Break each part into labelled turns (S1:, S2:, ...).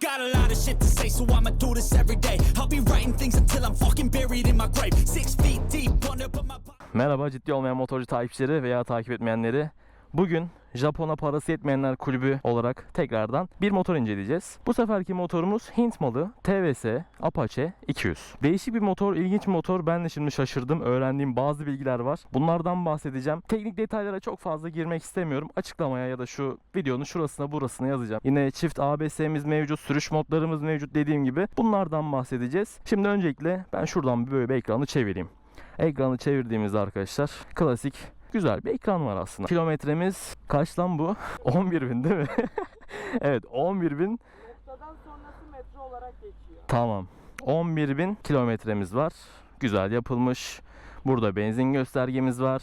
S1: got a lot of shit to say, so I'ma do this every day. I'll be writing things until I'm fucking buried in my grave. Six feet deep, wonder but my.
S2: Merhaba ciddi olmayan motorcu takipçileri veya takip etmeyenleri. Bugün Japon'a parası yetmeyenler kulübü olarak tekrardan bir motor inceleyeceğiz. Bu seferki motorumuz Hint malı TVS Apache 200. Değişik bir motor, ilginç bir motor. Ben de şimdi şaşırdım. Öğrendiğim bazı bilgiler var. Bunlardan bahsedeceğim. Teknik detaylara çok fazla girmek istemiyorum. Açıklamaya ya da şu videonun şurasına burasına yazacağım. Yine çift ABS'miz mevcut, sürüş modlarımız mevcut dediğim gibi. Bunlardan bahsedeceğiz. Şimdi öncelikle ben şuradan bir böyle bir ekranı çevireyim. Ekranı çevirdiğimizde arkadaşlar klasik güzel bir ekran var aslında. Kilometremiz kaç lan bu? 11 bin değil mi? evet 11 bin
S3: Noktadan sonrası metre olarak geçiyor.
S2: tamam. 11 bin kilometremiz var. Güzel yapılmış. Burada benzin göstergemiz var.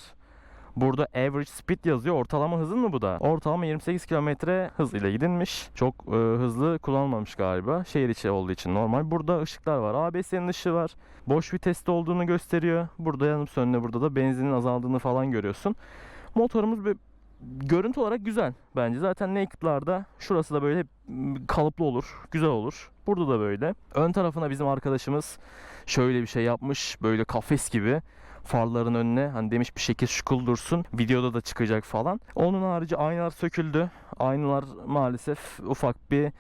S2: Burada average speed yazıyor. Ortalama hızın mı bu da? Ortalama 28 kilometre hız ile gidilmiş. Çok e, hızlı kullanılmamış galiba. Şehir içi olduğu için normal. Burada ışıklar var. ABS'nin ışığı var. Boş viteste olduğunu gösteriyor. Burada yanıp sönüyor. Burada da benzinin azaldığını falan görüyorsun. Motorumuz bir görüntü olarak güzel bence. Zaten naked'larda şurası da böyle kalıplı olur. Güzel olur. Burada da böyle. Ön tarafına bizim arkadaşımız şöyle bir şey yapmış. Böyle kafes gibi farların önüne hani demiş bir şekil şukul dursun. Videoda da çıkacak falan. Onun harici aynalar söküldü. Aynalar maalesef ufak bir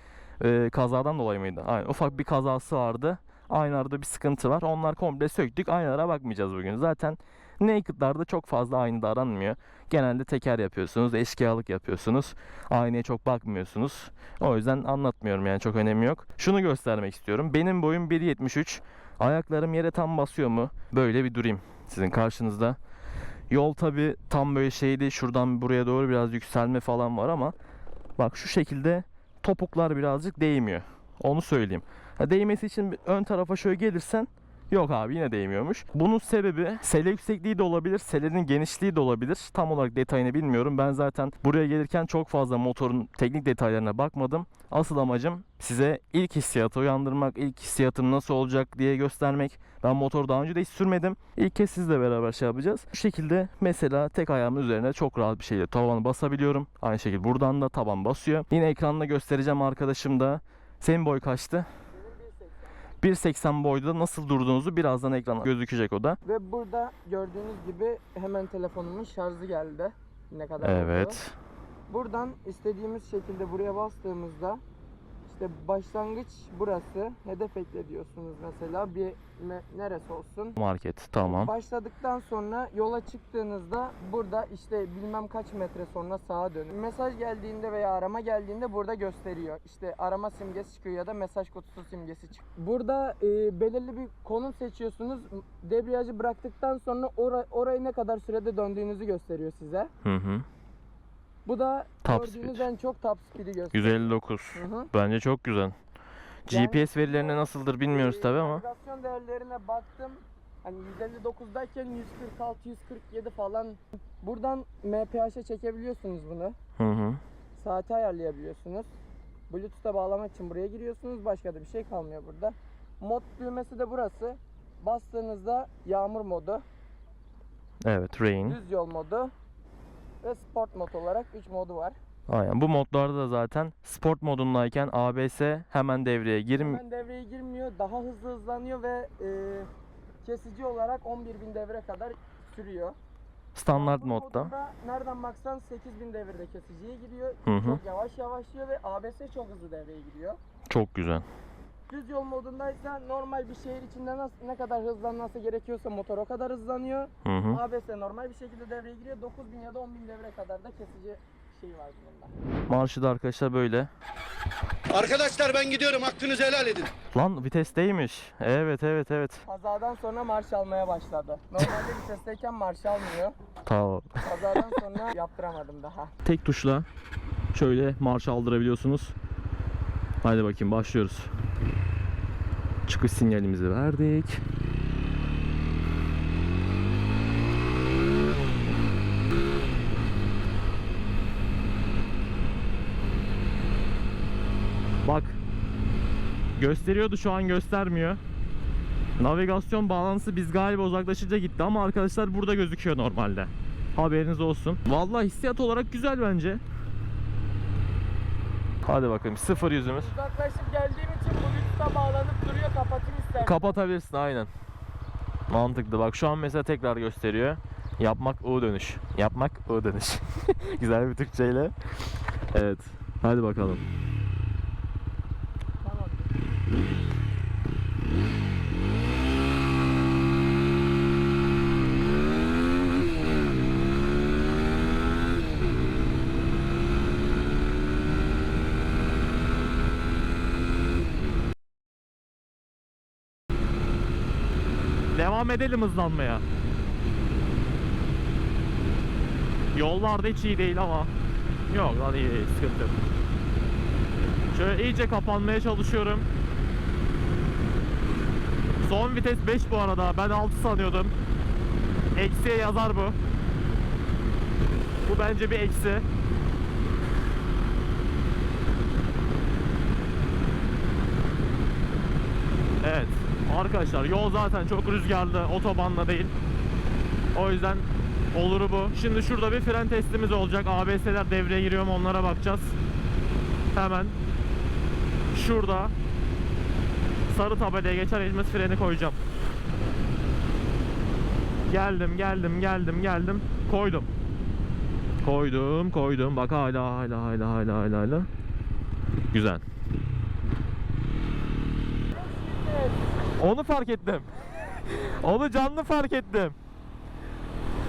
S2: e, kazadan dolayı mıydı? Aynen ufak bir kazası vardı. Aynalarda bir sıkıntı var. Onlar komple söktük. Aynalara bakmayacağız bugün. Zaten Naked'larda çok fazla aynı da aranmıyor. Genelde teker yapıyorsunuz, eşkıyalık yapıyorsunuz. Aynaya çok bakmıyorsunuz. O yüzden anlatmıyorum yani çok önemi yok. Şunu göstermek istiyorum. Benim boyum 1.73. Ayaklarım yere tam basıyor mu? Böyle bir durayım sizin karşınızda. Yol tabi tam böyle şeydi. Şuradan buraya doğru biraz yükselme falan var ama bak şu şekilde topuklar birazcık değmiyor. Onu söyleyeyim. Değmesi için ön tarafa şöyle gelirsen Yok abi yine değmiyormuş. Bunun sebebi sele yüksekliği de olabilir, selenin genişliği de olabilir. Tam olarak detayını bilmiyorum. Ben zaten buraya gelirken çok fazla motorun teknik detaylarına bakmadım. Asıl amacım size ilk hissiyatı uyandırmak, ilk hissiyatım nasıl olacak diye göstermek. Ben motoru daha önce de hiç sürmedim. İlk kez sizle beraber şey yapacağız. Bu şekilde mesela tek ayağımın üzerine çok rahat bir şekilde tavanı basabiliyorum. Aynı şekilde buradan da taban basıyor. Yine ekranda göstereceğim arkadaşım da. Senin boy kaçtı?
S3: Benim 1.80.
S2: 1.80 boyda nasıl durduğunuzu birazdan ekrana gözükecek o da.
S3: Ve burada gördüğünüz gibi hemen telefonumun şarjı geldi. Ne kadar oldu.
S2: Evet.
S3: Buradan istediğimiz şekilde buraya bastığımızda işte başlangıç burası. Hedef ekle diyorsunuz mesela. Bir me- neresi olsun.
S2: Market tamam.
S3: Başladıktan sonra yola çıktığınızda burada işte bilmem kaç metre sonra sağa dönün. Mesaj geldiğinde veya arama geldiğinde burada gösteriyor. İşte arama simgesi çıkıyor ya da mesaj kutusu simgesi çıkıyor. Burada e, belirli bir konum seçiyorsunuz. Debriyajı bıraktıktan sonra ora- orayı ne kadar sürede döndüğünüzü gösteriyor size.
S2: Hı hı.
S3: Bu da
S2: Top
S3: gördüğünüz
S2: speed.
S3: en çok top speed'i gösteriyor.
S2: 159.
S3: Hı hı.
S2: Bence çok güzel.
S3: Yani-
S2: GPS verilerine nasıldır bilmiyoruz
S3: Ee,
S2: tabi ama.
S3: Navigasyon değerlerine baktım. Hani 159'dayken 146, 147 falan. Buradan MPH'e çekebiliyorsunuz bunu.
S2: Hı hı.
S3: Saati ayarlayabiliyorsunuz. Bluetooth'a bağlamak için buraya giriyorsunuz. Başka da bir şey kalmıyor burada. Mod düğmesi de burası. Bastığınızda yağmur modu,
S2: Evet rain.
S3: düz yol modu ve sport mod olarak 3 modu var.
S2: Aynen. Bu modlarda da zaten sport modundayken ABS hemen devreye girim.
S3: Hemen devreye girmiyor. Daha hızlı hızlanıyor ve e, kesici olarak 11.000 devre kadar sürüyor.
S2: Standart
S3: Bu
S2: modda.
S3: nereden baksan 8000 devirde kesiciye giriyor.
S2: Hı hı.
S3: Çok yavaş yavaşlıyor ve ABS çok hızlı devreye giriyor.
S2: Çok güzel.
S3: Düz yol modundaysa normal bir şehir içinde nasıl, ne kadar hızlanması gerekiyorsa motor o kadar hızlanıyor.
S2: Hı hı.
S3: ABS normal bir şekilde devreye giriyor. 9000 ya da 10000 devre kadar da kesici şeyi var bunda.
S2: Marşı da arkadaşlar böyle.
S4: Arkadaşlar ben gidiyorum hakkınızı helal edin.
S2: Lan vitesteymiş. Evet evet evet.
S3: Kazadan sonra marş almaya başladı. Normalde vitesteyken marş almıyor.
S2: Tamam.
S3: Kazadan sonra yaptıramadım daha.
S2: Tek tuşla şöyle marş aldırabiliyorsunuz. Haydi bakayım başlıyoruz. Çıkış sinyalimizi verdik. Bak. Gösteriyordu şu an göstermiyor. Navigasyon bağlantısı biz galiba uzaklaşınca gitti ama arkadaşlar burada gözüküyor normalde. Haberiniz olsun. Vallahi hissiyat olarak güzel bence. Hadi bakayım sıfır yüzümüz.
S3: Uzaklaşıp geldiğim Bluetooth'a bağlanıp duruyor. Kapatayım istersen.
S2: Kapatabilirsin aynen. Mantıklı. Bak şu an mesela tekrar gösteriyor. Yapmak U dönüş. Yapmak U dönüş. Güzel bir Türkçeyle. Evet. Hadi bakalım.
S3: Tamam.
S2: Edelim hızlanmaya. Yollarda hiç iyi değil ama. Yok lan iyi değil, sıkıntı yok. Şöyle iyice kapanmaya çalışıyorum. Son vites 5 bu arada. Ben 6 sanıyordum. Eksiye yazar bu. Bu bence bir eksi. Evet. Arkadaşlar yol zaten çok rüzgarlı. Otobanla değil. O yüzden oluru bu. Şimdi şurada bir fren testimiz olacak. ABS'ler devreye giriyor mu onlara bakacağız. Hemen şurada sarı tabelaya geçer geçmez freni koyacağım. Geldim, geldim, geldim, geldim. Koydum. Koydum, koydum. Bak hala, hala, hala, hala, hala. Güzel. Onu fark ettim. Onu canlı fark ettim.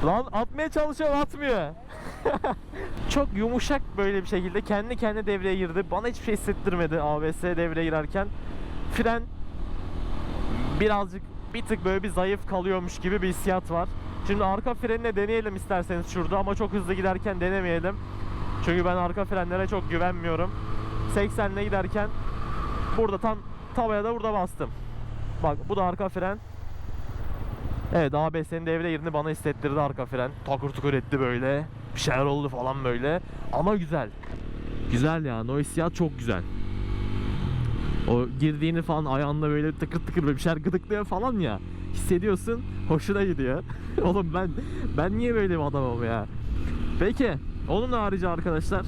S2: Lan atmaya çalışıyor atmıyor. Çok yumuşak böyle bir şekilde kendi kendine devreye girdi. Bana hiçbir şey hissettirmedi ABS devreye girerken. Fren birazcık bir tık böyle bir zayıf kalıyormuş gibi bir hissiyat var. Şimdi arka frenine deneyelim isterseniz şurada ama çok hızlı giderken denemeyelim. Çünkü ben arka frenlere çok güvenmiyorum. 80 ile giderken burada tam tavaya da burada bastım. Bak bu da arka fren. Evet ABS'nin devreye girdiğini bana hissettirdi arka fren. Takır tukur etti böyle. Bir şeyler oldu falan böyle. Ama güzel. Güzel yani o hissiyat çok güzel. O girdiğini falan ayağında böyle tıkır tıkır böyle bir şeyler gıdıklıyor falan ya. Hissediyorsun. Hoşuna gidiyor. Oğlum ben ben niye böyle bir adamım ya? Peki. Onun harici arkadaşlar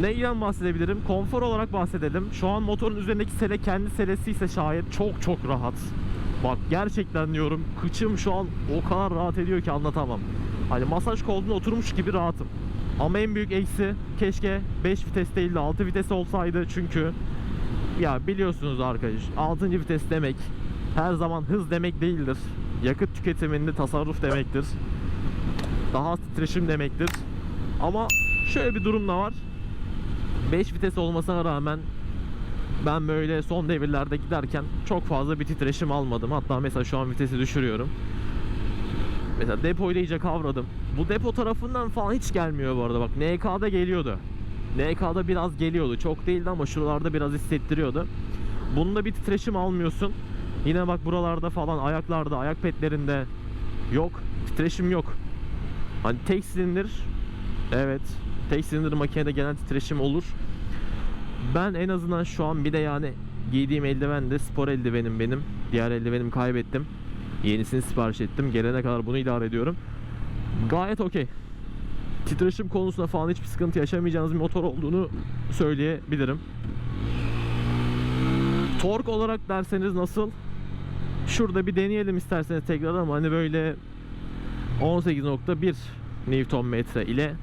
S2: Neyden bahsedebilirim? Konfor olarak bahsedelim. Şu an motorun üzerindeki sele kendi selesi ise şayet çok çok rahat. Bak gerçekten diyorum kıçım şu an o kadar rahat ediyor ki anlatamam. Hani masaj koltuğuna oturmuş gibi rahatım. Ama en büyük eksi keşke 5 vites değil de 6 vites olsaydı çünkü ya biliyorsunuz arkadaş 6. vites demek her zaman hız demek değildir. Yakıt tüketiminde tasarruf demektir. Daha az titreşim demektir. Ama şöyle bir durum da var. 5 vites olmasına rağmen ben böyle son devirlerde giderken çok fazla bir titreşim almadım. Hatta mesela şu an vitesi düşürüyorum. Mesela depoyu da iyice kavradım. Bu depo tarafından falan hiç gelmiyor bu arada bak. NK'da geliyordu. NK'da biraz geliyordu. Çok değildi ama şuralarda biraz hissettiriyordu. Bunda bir titreşim almıyorsun. Yine bak buralarda falan ayaklarda, ayak petlerinde yok. Titreşim yok. Hani tek silindir evet tek silindir makinede genel titreşim olur. Ben en azından şu an bir de yani giydiğim eldiven de spor eldivenim benim. Diğer eldivenimi kaybettim. Yenisini sipariş ettim. Gelene kadar bunu idare ediyorum. Gayet okey. Titreşim konusunda falan hiçbir sıkıntı yaşamayacağınız bir motor olduğunu söyleyebilirim. Tork olarak derseniz nasıl? Şurada bir deneyelim isterseniz tekrar ama hani böyle 18.1 Newton ile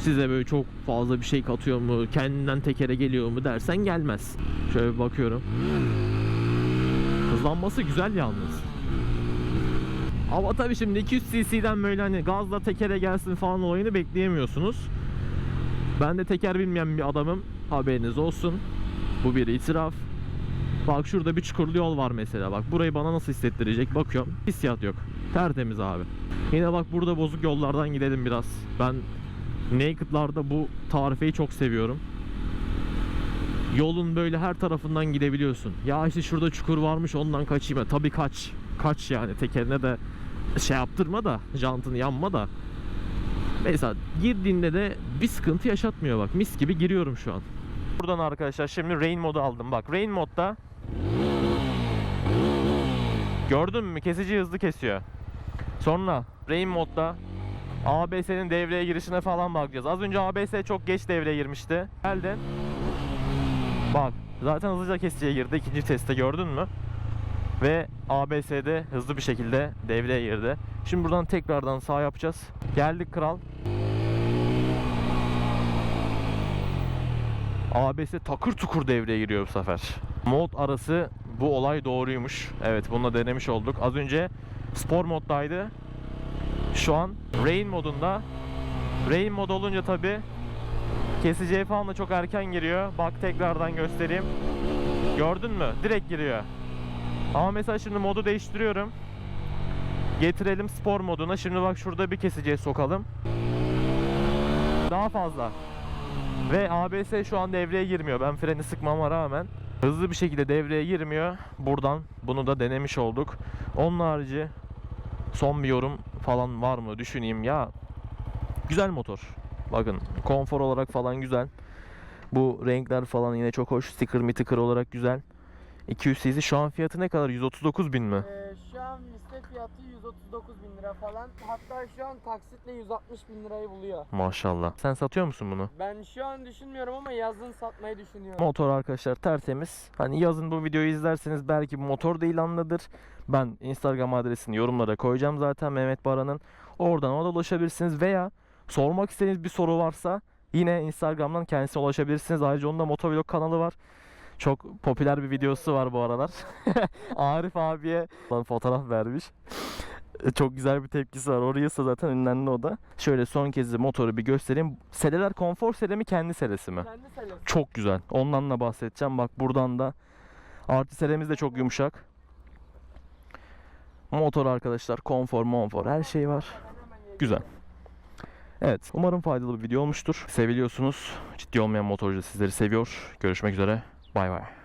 S2: size böyle çok fazla bir şey katıyor mu, kendinden tekere geliyor mu dersen gelmez. Şöyle bakıyorum. Hızlanması güzel yalnız. Ama tabii şimdi 200 cc'den böyle hani gazla tekere gelsin falan olayını bekleyemiyorsunuz. Ben de teker bilmeyen bir adamım. Haberiniz olsun. Bu bir itiraf. Bak şurada bir çukurlu yol var mesela. Bak burayı bana nasıl hissettirecek bakıyorum. Hissiyat yok. Tertemiz abi. Yine bak burada bozuk yollardan gidelim biraz. Ben Naked'larda bu tarifeyi çok seviyorum. Yolun böyle her tarafından gidebiliyorsun. Ya işte şurada çukur varmış ondan kaçayım. Tabii kaç. Kaç yani tekerine de şey yaptırma da jantını yanma da. Mesela girdiğinde de bir sıkıntı yaşatmıyor bak. Mis gibi giriyorum şu an. Buradan arkadaşlar şimdi rain modu aldım. Bak rain modda Gördün mü? Kesici hızlı kesiyor. Sonra rain modda ABS'nin devreye girişine falan bakacağız. Az önce ABS çok geç devreye girmişti. Geldin. Bak zaten hızlıca kesiciye girdi. ikinci testte gördün mü? Ve ABS'de hızlı bir şekilde devreye girdi. Şimdi buradan tekrardan sağ yapacağız. Geldik kral. ABS takır tukur devreye giriyor bu sefer. Mod arası bu olay doğruymuş. Evet bunu da denemiş olduk. Az önce spor moddaydı. Şu an rain modunda. Rain mod olunca tabi kesiciye falan da çok erken giriyor. Bak tekrardan göstereyim. Gördün mü? Direkt giriyor. Ama mesela şimdi modu değiştiriyorum. Getirelim spor moduna. Şimdi bak şurada bir kesiciye sokalım. Daha fazla. Ve ABS şu an devreye girmiyor. Ben freni sıkmama rağmen hızlı bir şekilde devreye girmiyor. Buradan bunu da denemiş olduk. Onun harici son bir yorum falan var mı düşüneyim ya. Güzel motor. Bakın konfor olarak falan güzel. Bu renkler falan yine çok hoş. Sticker mitikır olarak güzel. 200 cc şu an fiyatı ne kadar? 139 bin mi?
S3: Fiyatı 139 bin lira falan. Hatta şu an taksitle 160 bin lirayı buluyor.
S2: Maşallah. Sen satıyor musun bunu?
S3: Ben şu an düşünmüyorum ama yazın satmayı düşünüyorum.
S2: Motor arkadaşlar tertemiz. Hani yazın bu videoyu izlerseniz belki bu motor da ilanlıdır. Ben Instagram adresini yorumlara koyacağım zaten Mehmet Baran'ın. Oradan ona da ulaşabilirsiniz veya sormak istediğiniz bir soru varsa yine Instagram'dan kendisine ulaşabilirsiniz. Ayrıca onun da motovlog kanalı var. Çok popüler bir videosu var bu aralar. Arif abiye fotoğraf vermiş. Çok güzel bir tepkisi var. Oraya zaten ünlendi o da. Şöyle son kez de motoru bir göstereyim. Seleler konfor sele mi kendi selesi mi?
S3: Kendi selesi.
S2: Çok güzel. Ondan da bahsedeceğim. Bak buradan da artı seremiz de çok yumuşak. Motor arkadaşlar konfor monfor her şey var. Güzel. Evet umarım faydalı bir video olmuştur. Seviliyorsunuz. Ciddi olmayan motorcu sizleri seviyor. Görüşmek üzere. Why.